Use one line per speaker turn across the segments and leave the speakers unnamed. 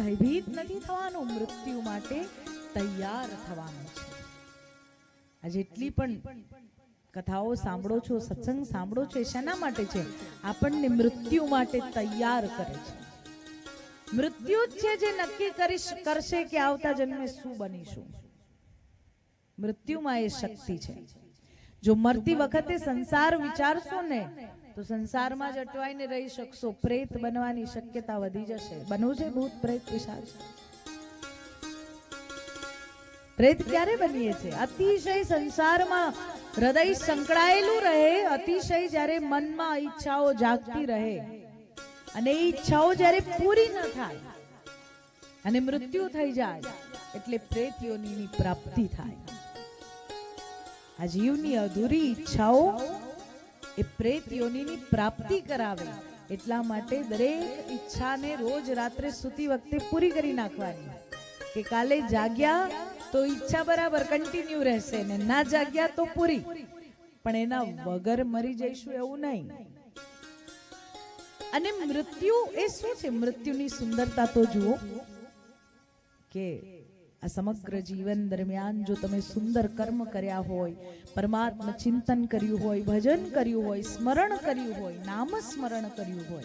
ભયભીત નથી થવાનું, મૃત્યુ માટે તૈયાર થવાનું છે. આ જેટલી પણ કથાઓ સાંભળો છો, સત્સંગ સાંભળો છો, એ શેના માટે છે? આપણને મૃત્યુ માટે તૈયાર કરે છે. મૃત્યુ જ છે જે નક્કી કરી કરશે કે આવતા જન્મે શું બનીશું. મૃત્યુમાં એ શક્તિ છે. જો મરતી વખતે સંસાર વિચારશો ને તો સંસારમાં જ અટવાઈને રહી શકશો. પ્રેત બનવાની શક્યતા વધી જશે. બનવું છે ભૂત, પ્રેત પિશાચ. પ્રેત ક્યારે બનીએ છે અતિશય સંસારમાં હૃદય સંકળાયેલું રહે, અતિશય જ્યારે મનમાં ઈચ્છાઓ જાગતી રહે. અને એ ઈચ્છાઓ જ્યારે પૂરી ન થાય અને મૃત્યુ થઈ જાય, એટલે પ્રેત પ્રાપ્તિ થાય. આ જીવની અધૂરી ઈચ્છાઓ એ પ્રેત યોનિની પ્રાપ્તિ કરાવે. એટલા માટે દરેક ઈચ્છાને રોજ રાત્રે સૂતી વખતે પૂરી કરી નાખવાની. કે કાલે જાગ્યા તો ઈચ્છા બરાબર કન્ટિન્યુ રહેશે ને ના જાગ્યા તો પૂરી. પણ એના વગર મરી જઈશું એવું નહીં. અને મૃત્યુ એ શું છે? મૃત્યુની સુંદરતા તો જુઓ કે આ સમગ્ર જીવન દરમિયાન જો તમે સુંદર કર્મ કર્યા હોય, પરમાત્મા ચિંતન કર્યું હોય, ભજન કર્યું હોય, સ્મરણ કર્યું હોય નામ સ્મરણ કર્યું હોય.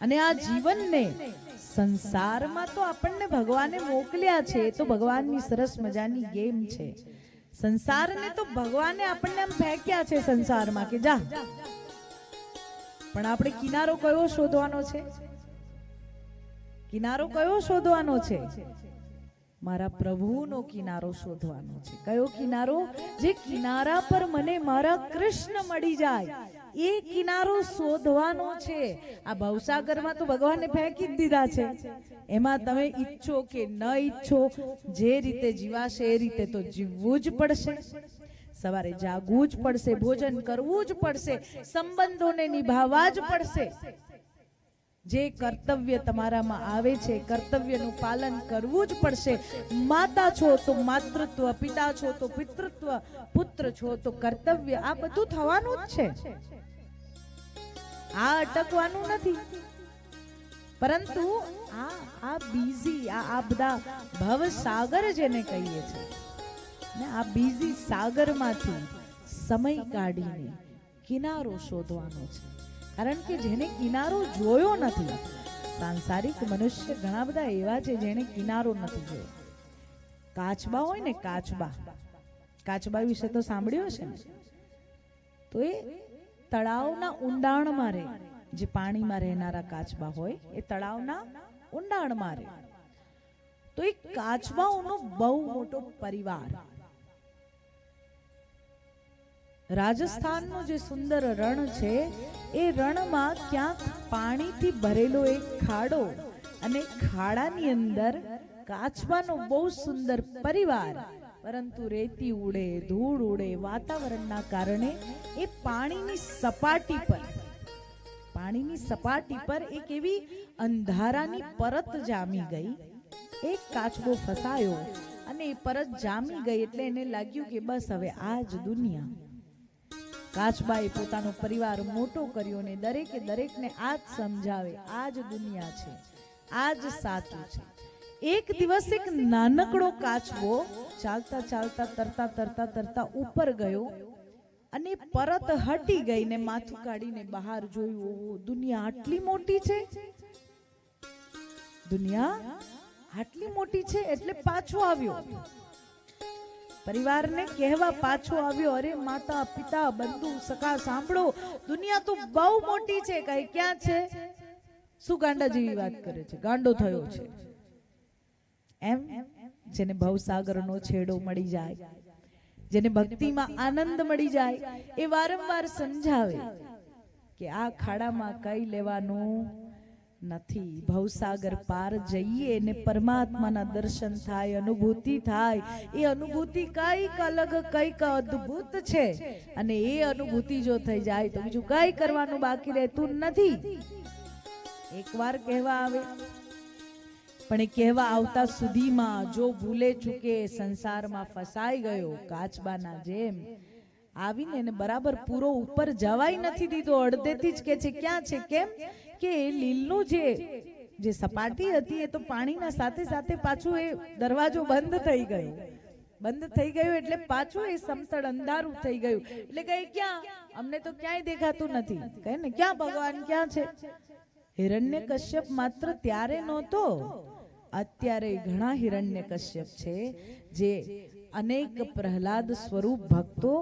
અને આ જીવનને સંસારમાં તો આપણને ભગવાને મોકલ્યા છે તો ભગવાનની સરસ મજાની ગેમ છે. સંસારને તો ભગવાને આપણને આમ ફેંક્યા છે સંસારમાં કે જા. પણ આપણે કિનારો કયો શોધવાનો છે? કિનારો કયો શોધવાનો છે? મારા પ્રભુનો કિનારો શોધવાનો છે. કયો કિનારો? જે કિનારા પર મને મારા કૃષ્ણ મળી જાય. એ કિનારો શોધવાનો છે. આ ભવસાગરમાં તો ભગવાને ફેંકી જ દીધા છે. એમાં તમે ઈચ્છો કે ન ઈચ્છો, જે રીતે જીવાશે એ રીતે તો જીવવું જ પડશે. સવારે જાગવું જ પડશે, ભોજન કરવું જ પડશે, સંબંધોને નિભાવવા જ પડશે. જે કર્તવ્ય તમારામાં આવે છે, કર્તવ્યનું પાલન કરવું જ પડશે. માતા છો તો માતૃત્વ, પિતા છો તો પિતૃત્વ, પુત્ર છો તો કર્તવ્ય. આ બધું થવાનું જ છે. આ અટકવાનું નથી. પરંતુ આ આ બીઝી, આ આ બધા ભવ સાગર જેને કહીએ છીએ ને આ બીઝી સાગરમાંથી સમય કાઢીને કિનારો શોધવાનો છે. કારણ કે જેને કિનારો જોયો નથી. સાંસારિક મનુષ્ય ઘણા બધા એવા છે જેને કિનારો નથી જોયો. કાચબા હોય ને કાચબા. કાચબા વિશે તો સાંભળ્યું હશે ને? તો એ તળાવના ઊંડાણમાં રહે. જે પાણીમાં રહેનારા કાચબા હોય, એ તળાવના ઊંડાણમાં રહે. તો એ કાચબાઓનો બહુ મોટો પરિવાર. રાજસ્થાનનું જે સુંદર રણ છે, એ રણમાં ક્યાંક પાણીથી ભરેલો એક ખાડો અને ખાડાની અંદર કાચબાનો બહુ સુંદર પરિવાર. પરંતુ રેતી ઉડે, ધૂળ ઉડે, વાતાવરણના કારણે એ પાણીની સપાટી પર, પાણીની સપાટી પર એક એવી અંધારાની પરત જામી ગઈ. એક કાચબો ફસાયો અને એ પરત જામી ગઈ એટલે એને લાગ્યું કે બસ હવે આ જ દુનિયા. કાચબાએ પોતાનો પરિવાર મોટો કર્યો ને દરેકે દરેકને આ જ સમજાવે આ જ દુનિયા છે આ જ સાચું છે. એક દિવસ એક નાનકડો કાચબો ચાલતા ચાલતા તરતા તરતા તરતા ઉપર ગયો અને પરત હટી ગઈ ને માથું કાઢીને બહાર જોયું ઓહો, દુનિયા આટલી મોટી છે? દુનિયા આટલી મોટી છે? એટલે પાછો આવ્યો. પરિવારને કહેવા પાછો આવ્યો, અરે, માતા, પિતા, બંધુ, સખા, સાંભળો, દુનિયા તો બહુ મોટી છે, કઈ ક્યાં છે? શું ગાંડા જેવી વાત કરે છે? ગાંડો થયો છે. એમ જેને ભવસાગરનો છેડો મળી જાય, જેને ભક્તિમાં આનંદ મળી જાય, એ વારંવાર સમજાવે કે આ ખાડામાં કઈ લેવાનું? નથી. ભવસાગર પાર જઈએ ને પરમાત્માના દર્શન થાય, અનુભૂતિ થાય. એ અનુભૂતિ કંઈક અલગ, કંઈક અદ્ભુત છે. અને એ અનુભૂતિ જો થઈ જાય તો બીજું કઈ કરવાનું બાકી રહેતું નથી. એકવાર કહેવા આવે. પણ એ કહેવા આવતા સુધીમાં જો ભૂલે ચૂકે, સંસારમાં ફસાઈ ગયો, કાચબાના જેમ આવીને એને બરાબર પૂરો ઉપર જવાય નથી દીધો. અડધેથી જ કે છે, ક્યાં છે, કેમ? કે લીલનું જે જે સપાટી હતી એ તો પાણીના સાથે સાથે પાછું એ દરવાજો બંધ થઈ ગયો. બંધ થઈ ગયું એટલે પાછું એ સમતળ અંધારું થઈ ગયું. એટલે કઈ ક્યાં? અમને તો ક્યાંય દેખાતું નથી. કહે ને, ક્યાં ભગવાન? ક્યાં છે? હિરણ્ય કશ્યપ માત્ર ત્યારે નહોતો. અત્યારે ઘણા હિરણ્ય કશ્યપ છે, જે અનેક પ્રહલાદ સ્વરૂપ ભક્તો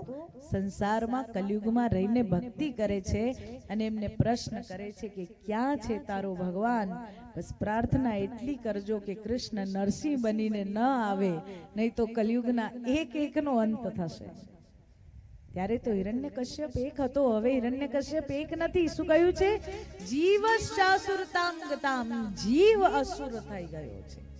સંસારમાં કલયુગમાં રહીને ભક્તિ કરે છે અને એમને પ્રશ્ન કરે છે કે ક્યાં છે તારો ભગવાન? બસ પ્રાર્થના એટલી કરજો કે કૃષ્ણ નરસિંહ બનીને ન આવે, નહીં તો કલયુગના એક એકનો અંત થશે. ત્યારે તો હિરણ્ય કશ્યપ એક હતો, હવે હિરણ્ય કશ્યપ એક નથી. શું કહ્યું છે? જીવ શાસુરતામ જીવ અસુર થઈ ગયો છે.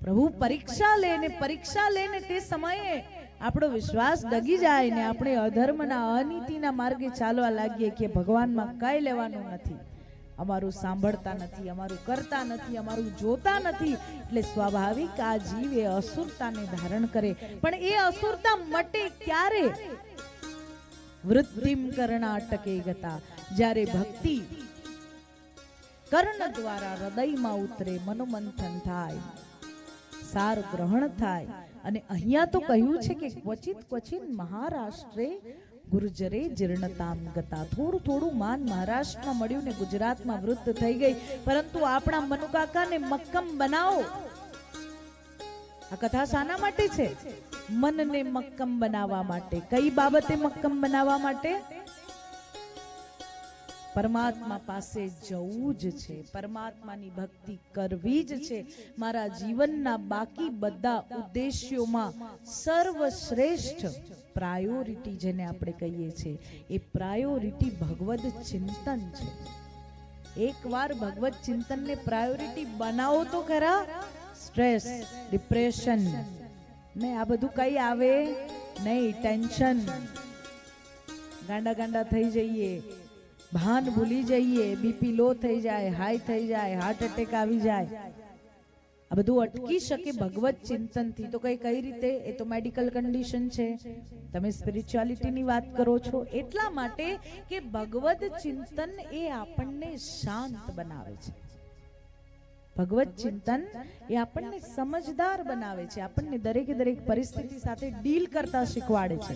પ્રભુ પરીક્ષા લે ને પરીક્ષા લે ને તે સમયે આપણો વિશ્વાસ ડગી જાય ને આપણે અધર્મના, અનીતિના માર્ગે ચાલવા લાગીએ કે ભગવાનમાં કઈ લેવાનું નથી. અમારું સાંભળતા નથી, અમારું કરતા નથી, અમારું જોતા નથી. એટલે સ્વાભાવિક આ જીવ એ અસુરતાને ધારણ કરે. પણ એ અસુરતા મટે ક્યારે? વૃદ્ધિમ કર્ણાટકે ગતા. જ્યારે ભક્તિ કર્ણ દ્વારા હૃદયમાં ઉતરે, મનોમંથન થાય. સાર ગ્રહણ થાય. અને અહીંયા તો કહ્યું છે કે ક્વચિત ક્વચિત મહારાષ્ટ્રે ગુર્જરે જીર્ણતામ ગતા. થોડું થોડું માન મહારાષ્ટ્રમાં મળ્યું ને ગુજરાતમાં વૃદ્ધ થઈ ગઈ. પરંતુ આપણા મનુકાકાને મક્કમ બનાવો. આ કથા શાના માટે છે? મનને મક્કમ બનાવવા માટે. કઈ બાબતે મક્કમ બનાવવા માટે? પરમાત્મા પાસે જવું જ છે. પરમાત્માની ભક્તિ કરવી જ છે. મારા જીવનના બાકી બધા ઉદ્દેશ્યોમાં સર્વશ્રેષ્ઠ પ્રાયોરિટી જેને આપણે કહીએ છીએ, એ પ્રાયોરિટી ભગવદ ચિંતન છે. એકવાર ભગવત ચિંતનને પ્રાયોરિટી બનાવો તો ખરા? સ્ટ્રેસ, ડિપ્રેશન, ને આ બધું કઈ આવે નહીં, ટેન્શન. ગાંડા ગાંડા થઈ જઈએ. ભાન ભૂલી જઈએ, બીપી લો થઈ જાય, હાઈ થઈ જાય હાર્ટ એટેક આવી જાય. આ બધું અટકી શકે ભગવત ચિંતનથી. તો કઈ કઈ રીતે? એ તો મેડિકલ કન્ડિશન છે. તમે સ્પિરિચ્યુઆલિટીની વાત કરો છો. એટલા માટે કે ભગવત ચિંતન એ આપણને શાંત બનાવે છે. ભગવત ચિંતન એ આપણને સમજદાર બનાવે છે. આપણને દરેકે દરેક પરિસ્થિતિ સાથે ડીલ કરતા શીખવાડે છે.